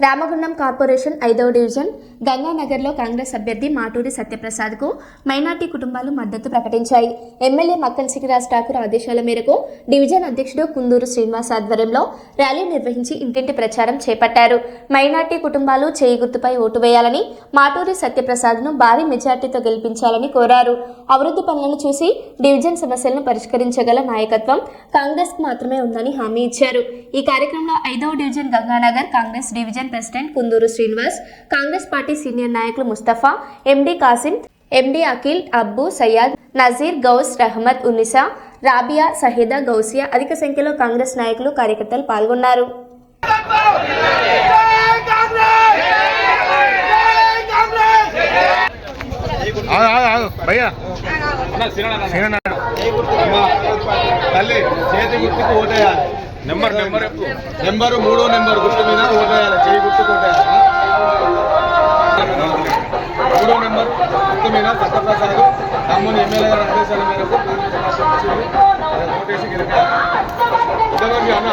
Ramagundam corporation ఐదవ division గంగానగర్లో కాంగ్రెస్ అభ్యర్థి మాటూరి సత్యప్రసాద్కు మైనార్టీ కుటుంబాలు మద్దతు ప్రకటించాయి. ఎమ్మెల్యే మక్కన్ సికిరాజ్ ఠాకూర్ ఆదేశాల మేరకు డివిజన్ అధ్యక్షుడు కుందూరు శ్రీనివాస్ ఆధ్వర్యంలో ర్యాలీ నిర్వహించి ఇంటింటి ప్రచారం చేపట్టారు. మైనార్టీ కుటుంబాలు చేయి గుర్తుపై ఓటు వేయాలని మాటూరి సత్యప్రసాద్ను భారీ మెజార్టీతో గెలిపించాలని కోరారు. అభివృద్ధి పనులను చూసి డివిజన్ సమస్యలను పరిష్కరించగల నాయకత్వం కాంగ్రెస్కు మాత్రమే ఉందని హామీ ఇచ్చారు. ఈ కార్యక్రమంలో ఐదవ division Ganganagar Congress division president Kunduru Srinivas Congress party senior నాయకులు ముస్తఫా ఎండి కాసిం ఎండి అఖిల్ అబ్బు సయ్యాద్ నజీర్ గౌస్ రహమద్ ఉన్నిసా రాబియా సహీదా గౌసియా అధిక సంఖ్యలో కాంగ్రెస్ నాయకులు కార్యకర్తలు పాల్గొన్నారు తల్లి చేతి గుర్తుకు ఓటేయాలి నెంబర్ నెంబర్ నెంబరు మూడో నెంబర్ గుర్తు మీద ఓటేయాలి చేయి గుర్తుకు ఓటేయాలి మూడో నెంబర్ గుర్తు మీద సత్యప్రసాద్ తమ్ముని ఎమ్మెల్యే గారి ఆదేశాల మేరకు. ఓటేసి గెలిపారు. అన్న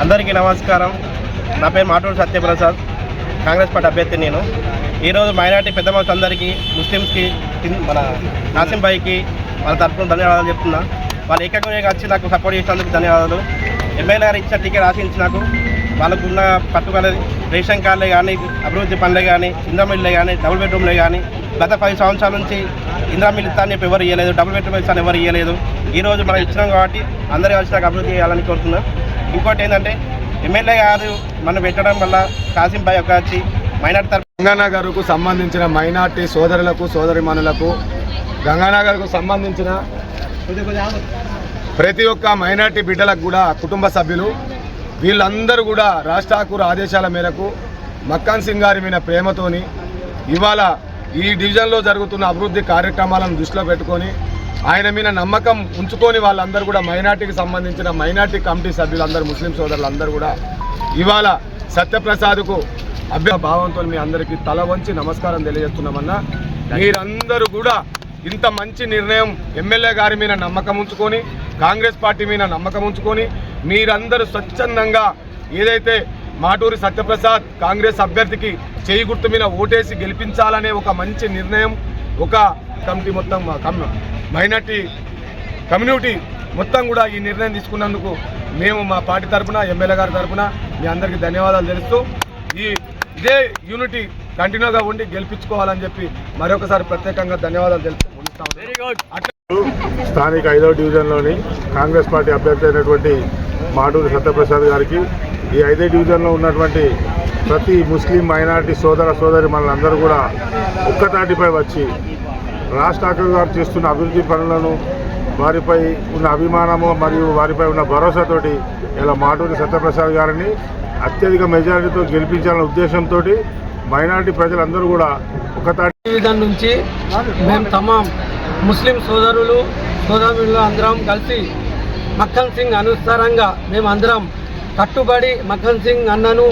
అందరికీ నమస్కారం. నా పేరు మాటూరు సత్యప్రసాద్. కాంగ్రెస్ పార్టీ అభ్యర్థి నేను. ఈరోజు మైనార్టీ పెద్ద మనుషులు అందరికీ ముస్లిమ్స్కి మన నాసింపాయికి వాళ్ళ తరఫున ధన్యవాదాలు చెప్తున్నా. వాళ్ళు ఏకంగా వచ్చి నాకు సపోర్ట్ చేసినందుకు ధన్యవాదాలు. ఎమ్మెల్యే గారు ఇచ్చిన టికెట్ ఆశించి నాకు వాళ్ళకున్న పట్టుదల రేషన్ కార్డులే కానీ అభివృద్ధి పనులే కానీ ఇంద్రమిల్లే కానీ డబుల్ బెడ్రూమ్లే కానీ గత పది సంవత్సరాల నుంచి ఇంద్రా మిల్ అని చెప్పి ఎవరు ఇవ్వలేదు డబుల్ బెడ్రూమ్ ఇస్తాను ఎవరు ఇవ్వలేదు ఈ రోజు మనం ఇచ్చినాం కాబట్టి అందరూ వచ్చి నాకు అభివృద్ధి చేయాలని కోరుతున్నాను ఇంకోటి ఏంటంటే ఎమ్మెల్యే గారు మనం పెట్టడం వల్ల కాసిం భాయ్ ఒక వచ్చి మైనార్టీ తరఫు గంగానగర్కు సంబంధించిన మైనార్టీ సోదరులకు సోదరిమణులకు గంగానగర్కు సంబంధించిన ప్రతి ఒక్క మైనార్టీ బిడ్డలకు కూడా కుటుంబ సభ్యులు వీళ్ళందరూ కూడా రాష్ట్రాకూర ఆదేశాల మేరకు మక్కాన్ సింగ్ గారి మీద ప్రేమతోని ఇవాళ ఈ డివిజన్లో జరుగుతున్న అభివృద్ధి కార్యక్రమాలను దృష్టిలో పెట్టుకొని ఆయన మీద నమ్మకం ఉంచుకొని వాళ్ళందరూ కూడా మైనార్టీకి సంబంధించిన మైనార్టీ కమిటీ సభ్యులందరూ ముస్లిం సోదరులందరూ కూడా ఇవాళ సత్యప్రసాద్కు అభ్య భావంతో మీ అందరికీ తల వంచి నమస్కారం తెలియజేస్తున్నామన్నా. మీరందరూ కూడా ఇంత మంచి నిర్ణయం ఎమ్మెల్యే గారి మీద నమ్మకం ఉంచుకొని కాంగ్రెస్ పార్టీ మీద నమ్మకం ఉంచుకొని మీరందరూ స్వచ్ఛందంగా ఏదైతే మాటూరి సత్యప్రసాద్ కాంగ్రెస్ అభ్యర్థికి చేయి గుర్తు మీద ఓటేసి గెలిపించాలనే ఒక మంచి నిర్ణయం ఒక కమిటీ మొత్తం కమ్మ మైనార్టీ కమ్యూనిటీ మొత్తం కూడా ఈ నిర్ణయం తీసుకున్నందుకు మేము మా పార్టీ తరపున ఎమ్మెల్యే గారి తరపున మీ అందరికీ ధన్యవాదాలు తెలుస్తూ ఈ ఇదే యూనిటీ కంటిన్యూగా ఉండి గెలిపించుకోవాలని చెప్పి మరొకసారి ప్రత్యేకంగా ధన్యవాదాలు తెలుస్తూ ముగిస్తాం స్థానిక ఐదవ డివిజన్లోని కాంగ్రెస్ పార్టీ అభ్యర్థి అయినటువంటి మాటూరి సత్యప్రసాద్ గారికి ఈ ఐదో డివిజన్లో ఉన్నటువంటి ప్రతి ముస్లిం మైనారిటీ సోదర సోదరి మనందరూ కూడా ఒక్కతాటిపై వచ్చి రాజ్ ఠాకూర్ గారు చేస్తున్న అభివృద్ధి పనులను వారిపై ఉన్న అభిమానము మరియు వారిపై ఉన్న భరోసాతోటి ఇలా మాటూరి సత్యప్రసాద్ గారిని అత్యధిక మెజారిటీతో గెలిపించాలనే ఉద్దేశంతో మైనారిటీ ప్రజలందరూ కూడా ఒకతాటి విధం నుంచి మేము తమాం ముస్లిం సోదరులు సోదరులు అందరం కలిసి మక్కన్ సింగ్ అనుసారంగా మేము అందరం కట్టుబడి మక్కన్ సింగ్ అన్నను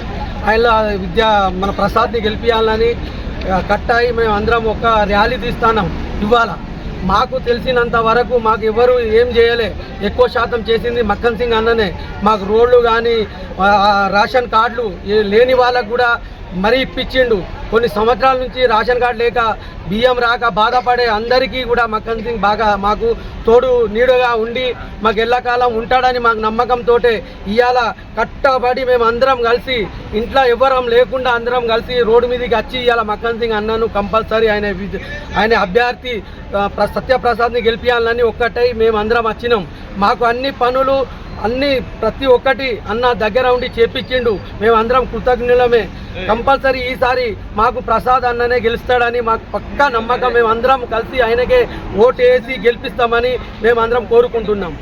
ఆయన విద్యా మన ప్రసాద్ని గెలిపించాలని కట్టాయి. మేము అందరం ఒక ర్యాలీ తీస్తున్నాం. ఇవాళ మాకు తెలిసినంత వరకు మాకు ఎవరు ఏం చేయలే. ఎక్కువ శాతం చేసింది మక్కన్ సింగ్ అన్ననే. మాకు రోడ్లు కానీ రేషన్ కార్డులు లేని వాళ్ళకు కూడా మరీ ఇప్పించిండు. కొన్ని సంవత్సరాల నుంచి రేషన్ కార్డు లేక బియ్యం రాక బాధపడే అందరికీ కూడా మక్కన్ సింగ్ బాగా మాకు తోడు నీడుగా ఉండి మాకు ఎల్లకాలం ఉంటాడని మాకు నమ్మకంతో ఇవాళ కట్టబడి మేము అందరం కలిసి ఇంట్లో ఎవరం లేకుండా అందరం కలిసి రోడ్డు మీదకి వచ్చి ఇవాళ మక్కన్ సింగ్ అన్నను కంపల్సరీ ఆయన ఆయన అభ్యర్థి సత్యప్రసాద్ని గెలిపించాలని ఒక్కటై మేము అందరం వచ్చినాం. మాకు అన్ని పనులు అన్ని ప్రతి ఒక్కటి అన్న దగ్గర ఉండి చేపించిండు. మేమందరం కృతజ్ఞులమే. కంపల్సరీ ఈసారి మాకు ప్రసాద్ అన్ననే గెలుస్తాడని మాకు పక్కా నమ్మకం. మేమందరం కలిసి ఆయనకే ఓటు వేసి గెలిపిస్తామని మేమందరం కోరుకుంటున్నాం.